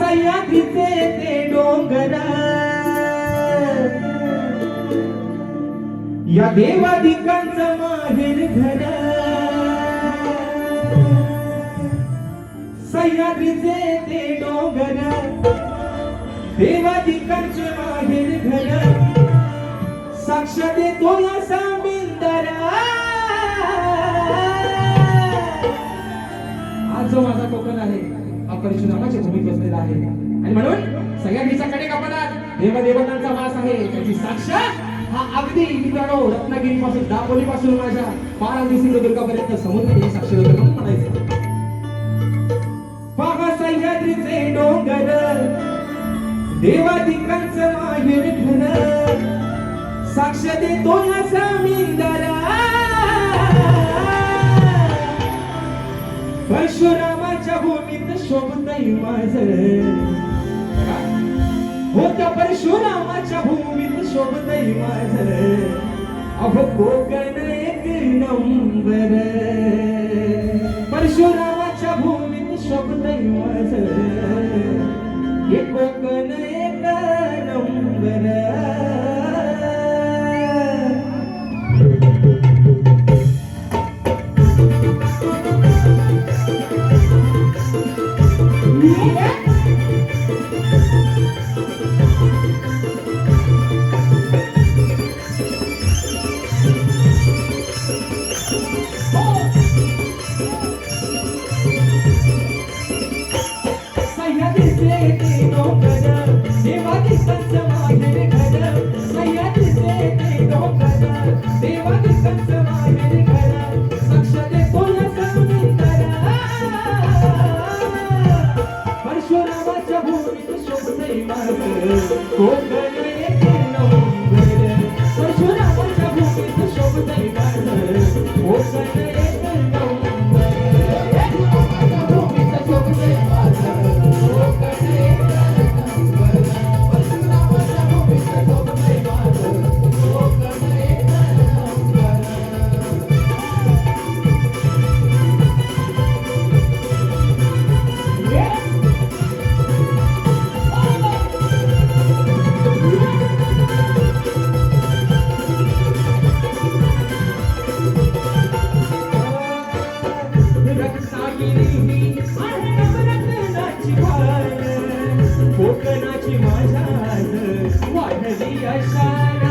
सह्याद्रीचे ते डोंगर. या देवाधिकांचं माहेर घर. सह्याद्रीचे ते डोंगर. देवाधिकांचे माहेर घर. साक्ष देतो या सामिंदरा आज जो माझा कोकण आहे. परशुरामाची भूमी बसलेला आहे. आणि म्हणून सगळ्या देशाकडे कपाटात देवदेवतांचा वास आहे. त्याची साक्ष हा अगदी मित्रांनो रत्नागिरी पासून दापोली पासून माझ्या पारादी सिंधुदुर्गापर्यंत समुद्र हे साक्ष म्हणायचं. पहा सह्याद्रीचे डोंगर देवाधिकांचं माहेर ठर साक्ष देतो या हिशोब नाही माझ. हो त्या परशुरामाच्या भूमीत शोभ नाही माझ. अहो कोकण एक नंबर. Yeah. कोकणाची माझ्या वाढली अशाला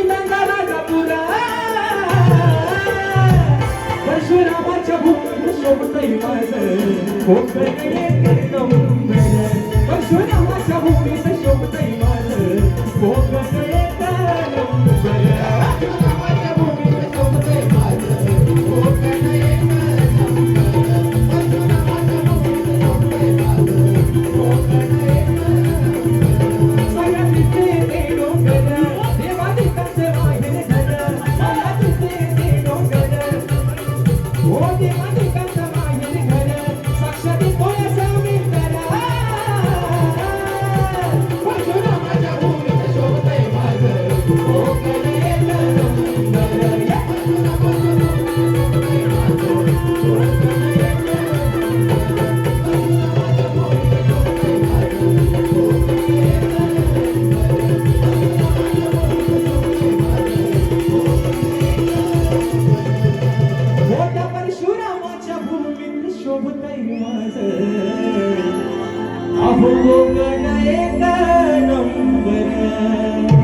शोभत शोभत माझ अहो गण नंबर